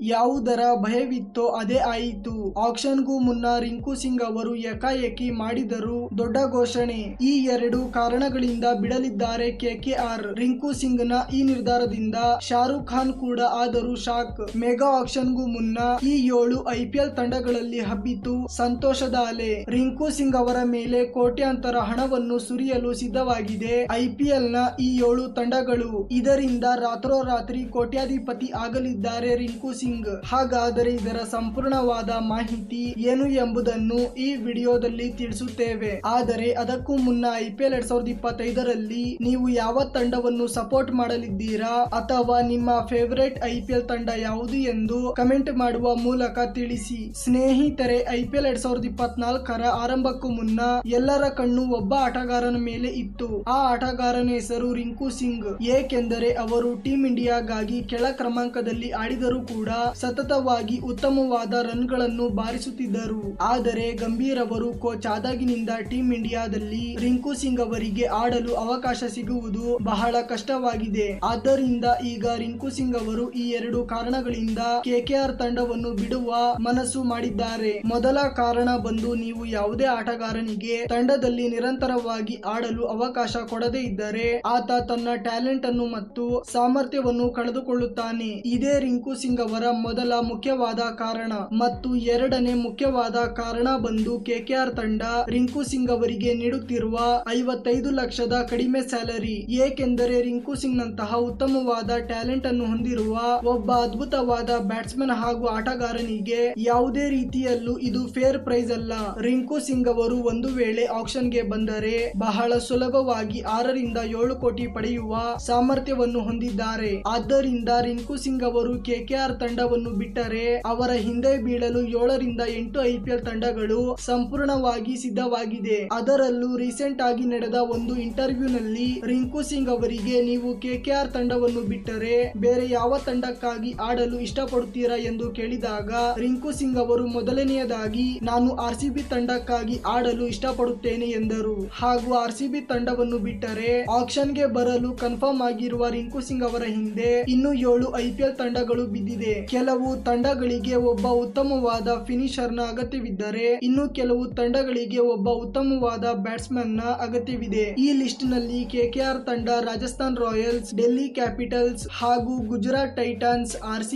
ಯಾವುದರ ಭಯವಿತ್ತೋ ಅದೇ ಆಯಿತು. ಆಕ್ಷನ್ಗೂ ಮುನ್ನ ರಿಂಕು ಸಿಂಗ್ ಅವರು ಏಕಾಏಕಿ ಮಾಡಿದರು. ದೊಡ್ಡ ಘೋಷಣೆ. ಈ ಎರಡು ಕಾರಣಗಳಿಂದ ಬಿಡಲಿದ್ದಾರೆ ಕೆಕೆಆರ್. ರಿಂಕು ಸಿಂಗ್ನ ಈ ನಿರ್ಧಾರದಿಂದ ಶಾರುಖ್ ಖಾನ್ ಕೂಡ ಆದರೂ ಶಾಕ್. ಮೆಗಾ ಆಕ್ಷನ್ಗೂ ಮುನ್ನ ಈ ಏಳು ಐಪಿಎಲ್ ತಂಡಗಳಲ್ಲಿ ಹಬ್ಬಿತು. ಸಂತೋಷದ ಅಲೆ. ರಿಂಕು ಸಿಂಗ್ ಅವರ ಮೇಲೆ ಕೋಟ್ಯಾಂತರ ಹಣವನ್ನು ಸುರಿಯಲು ಸಿದ್ಧವಾಗಿದೆ ಐಪಿಎಲ್ನ ಈ ಏಳು ತಂಡಗಳು. ಇದರಿಂದ ರಾತ್ರೋರಾತ್ರಿ ಕೋಟ್ಯಾಧಿಪತಿ ಆಗಲಿದ್ದಾರೆ ರಿಂಕು ಸಿಂಗ್ ಹಾಗಾದರೆ ಇದರ ಸಂಪೂರ್ಣವಾದ ಮಾಹಿತಿ ಏನು ಎಂಬುದನ್ನು ಈ ವಿಡಿಯೋದಲ್ಲಿ ತಿಳಿಸುತ್ತೇವೆ. ಆದರೆ ಅದಕ್ಕೂ ಮುನ್ನ ಐಪಿಎಲ್ ಎರಡ್ ಸಾವಿರದ ಇಪ್ಪತ್ತೈದರಲ್ಲಿ ನೀವು ಯಾವ ತಂಡವನ್ನು ಸಪೋರ್ಟ್ ಮಾಡಲಿದ್ದೀರಾ ಅಥವಾ ನಿಮ್ಮ ಫೇವರೇಟ್ ಐಪಿಎಲ್ ತಂಡ ಯಾವುದು ಎಂದು ಕಮೆಂಟ್ ಮಾಡುವ ಮೂಲಕ ತಿಳಿಸಿ. ಸ್ನೇಹಿತರೆ ಐಪಿಎಲ್ ಎರಡ್ ಸಾವಿರದ ಇಪ್ಪತ್ನಾಲ್ಕರ ಆರಂಭಕ್ಕೂ ಮುನ್ನ ಎಲ್ಲರ ಕಣ್ಣು ಒಬ್ಬ ಆಟಗಾರನ ಮೇಲೆ ಇತ್ತು. ಆ ಆಟಗಾರನ ಹೆಸರು ರಿಂಕು ಸಿಂಗ್. ಏಕೆಂದರೆ ಅವರು ಟೀಂ ಇಂಡಿಯಾಗಾಗಿ ಕೆಳ ಕ್ರಮಾಂಕದಲ್ಲಿ ಆಡಿದರೂ ಕೂಡ ಸತತವಾಗಿ ಉತ್ತಮವಾದ ರನ್ಗಳನ್ನು ಬಾರಿಸುತ್ತಿದ್ದರು. ಆದರೆ ಗಂಭೀರ್ ಅವರು ಕೋಚ್ ಆದಾಗಿನಿಂದ ಟೀಂ ಇಂಡಿಯಾದಲ್ಲಿ ರಿಂಕು ಸಿಂಗ್ ಅವರಿಗೆ ಆಡಲು ಅವಕಾಶ ಸಿಗುವುದು ಬಹಳ ಕಷ್ಟವಾಗಿದೆ. ಆದ್ದರಿಂದ ಈಗ ರಿಂಕು ಸಿಂಗ್ ಅವರು ಈ ಎರಡು ಕಾರಣಗಳಿಂದ ಕೆಕೆಆರ್ ತಂಡವನ್ನು ಬಿಡುವ ಮನಸ್ಸು ಮಾಡಿದ್ದಾರೆ. ಮೊದಲ ಕಾರಣ ಬಂದು ನೀವು ಯಾವುದೇ ಆಟಗಾರನಿಗೆ ತಂಡದಲ್ಲಿ ನಿರಂತರವಾಗಿ ಆಡಲು ಅವಕಾಶ ಕೊಡದೇ ಇದ್ದರೆ ಆತ ತನ್ನ ಟ್ಯಾಲೆಂಟ್ ಅನ್ನು ಮತ್ತು ಸಾಮರ್ಥ್ಯವನ್ನು ಕಳೆದುಕೊಳ್ಳುತ್ತಾನೆ. ಇದೇ ರಿಂಕು ಸಿಂಗ್ ಅವರ ಮೊದಲ ಮುಖ್ಯವಾದ ಕಾರಣ ಮತ್ತು ಎರಡನೇ ಮುಖ್ಯವಾದ ಕಾರಣ ಬಂದು ಕೆಕೆಆರ್ ತಂಡ ರಿಂಕು ಸಿಂಗ್ ಅವರಿಗೆ ನೀಡುತ್ತಿರುವ ಐವತ್ತೈದು ಲಕ್ಷದ ಕಡಿಮೆ ಸ್ಯಾಲರಿ. ಏಕೆಂದರೆ ರಿಂಕು ಸಿಂಗ್ ನಂತಹ ಉತ್ತಮವಾದ ಟ್ಯಾಲೆಂಟ್ ಅನ್ನು ಹೊಂದಿರುವ ಒಬ್ಬ ಅದ್ಭುತವಾದ ಬ್ಯಾಟ್ಸ್ಮನ್ ಹಾಗೂ ಆಟಗಾರನಿಗೆ ಯಾವುದೇ ರೀತಿಯಲ್ಲೂ ಇದು ಫೇರ್ ಪ್ರೈಸ್ ಅಲ್ಲ. ರಿಂಕು ಸಿಂಗ್ ಅವರು ಒಂದು ವೇಳೆ ಆಕ್ಷನ್ಗೆ ಬಂದರೆ ಬಹಳ ಸುಲಭವಾಗಿ ಆರರಿಂದ ಏಳು ಕೋಟಿ ಪಡೆಯುವ ಸಾಮರ್ಥ್ಯವನ್ನು ಹೊಂದಿದ್ದಾರೆ. ಆದ್ದರಿಂದ ರಿಂಕು ಸಿಂಗ್ ಅವರು ಕೆಕೆಆರ್ ತಂಡವನ್ನು ಬಿಟ್ಟರೆ ಅವರ ಹಿಂದೆ ಬೀಳಲು ಏಳರಿಂದ ಎಂಟು ಐಪಿಎಲ್ ತಂಡಗಳು ಸಂಪೂರ್ಣವಾಗಿ ಸಿದ್ಧವಾಗಿದೆ. ಅದರಲ್ಲೂ ರೀಸೆಂಟ್ ಆಗಿ ನಡೆದ ಒಂದು ಇಂಟರ್ವ್ಯೂ ನಲ್ಲಿ ರಿಂಕು ಸಿಂಗ್ ಅವರಿಗೆ ನೀವು ಕೆಕೆಆರ್ ತಂಡವನ್ನು ಬಿಟ್ಟರೆ ಬೇರೆ ಯಾವ ತಂಡಕ್ಕಾಗಿ ಆಡಲು ಇಷ್ಟಪಡುತ್ತೀರಾ ಎಂದು ಕೇಳಿದಾಗ ರಿಂಕು ಸಿಂಗ್ ಅವರು ಮೊದಲನೆಯದಾಗಿ, ನಾನು ಆರ್ ಸಿ ಬಿ ತಂಡಕ್ಕಾಗಿ ಆಡಲು ಇಷ್ಟಪಡುತ್ತೇನೆ ಎಂದರು. ಹಾಗೂ ಆರ್ ಸಿ ಬಿ ತಂಡವನ್ನು ಬಿಟ್ಟರೆ ಆಕ್ಷನ್ಗೆ ಬರಲು ಕನ್ಫರ್ಮ್ ಆಗಿರುವ ರಿಂಕು ಸಿಂಗ್ ಅವರ ಹಿಂದೆ ಇನ್ನೂ ಏಳು ಐಪಿಎಲ್ ತಂಡಗಳು ಬಿದ್ದಿದೆ. ಕೆಲವು ತಂಡಗಳಿಗೆ ಒಬ್ಬ ಉತ್ತಮವಾದ ಫಿನಿಷರ್ನ ಅಗತ್ಯವಿದ್ದರೆ ಇನ್ನು ಕೆಲವು ತಂಡಗಳಿಗೆ ಒಬ್ಬ ಉತ್ತಮವಾದ ಬ್ಯಾಟ್ಸ್ಮನ್ನ ಅಗತ್ಯವಿದೆ. ಈ ಲಿಸ್ಟ್ನಲ್ಲಿ ಕೆಕೆಆರ್ ತಂಡ, ರಾಜಸ್ಥಾನ್ ರಾಯಲ್ಸ್, ಡೆಲ್ಲಿ ಕ್ಯಾಪಿಟಲ್ಸ್ ಹಾಗೂ ಗುಜರಾತ್ ಟೈಟನ್ಸ್ ಆರ್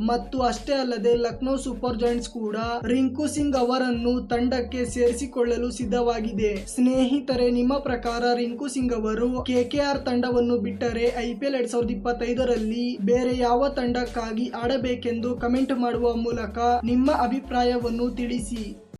ಮತ್ತು ಅಷ್ಟೇ ಅಲ್ಲದೆ ಲಕ್ನೋ ಸೂಪರ್ ಜಾಯಿಂಟ್ಸ್ ಕೂಡ ರಿಂಕು ಸಿಂಗ್ ಅವರನ್ನು ತಂಡಕ್ಕೆ ಸೇರಿಸಿಕೊಳ್ಳಲು ಸಿದ್ಧವಾಗಿದೆ. ಸ್ನೇಹಿತರೆ, ನಿಮ್ಮ ಪ್ರಕಾರ ರಿಂಕು ಸಿಂಗ್ ಅವರು ಕೆಕೆಆರ್ ತಂಡವನ್ನು ಬಿಟ್ಟರೆ ಐಪಿಎಲ್ ಎರಡ್ ಸಾವಿರದ ಇಪ್ಪತ್ತೈದರಲ್ಲಿ ಬೇರೆ ಯಾವ ತಂಡಕ್ಕಾಗಿ ಆಡಬೇಕೆಂದು ಕಮೆಂಟ್ ಮಾಡುವ ಮೂಲಕ ನಿಮ್ಮ ಅಭಿಪ್ರಾಯವನ್ನು ತಿಳಿಸಿ.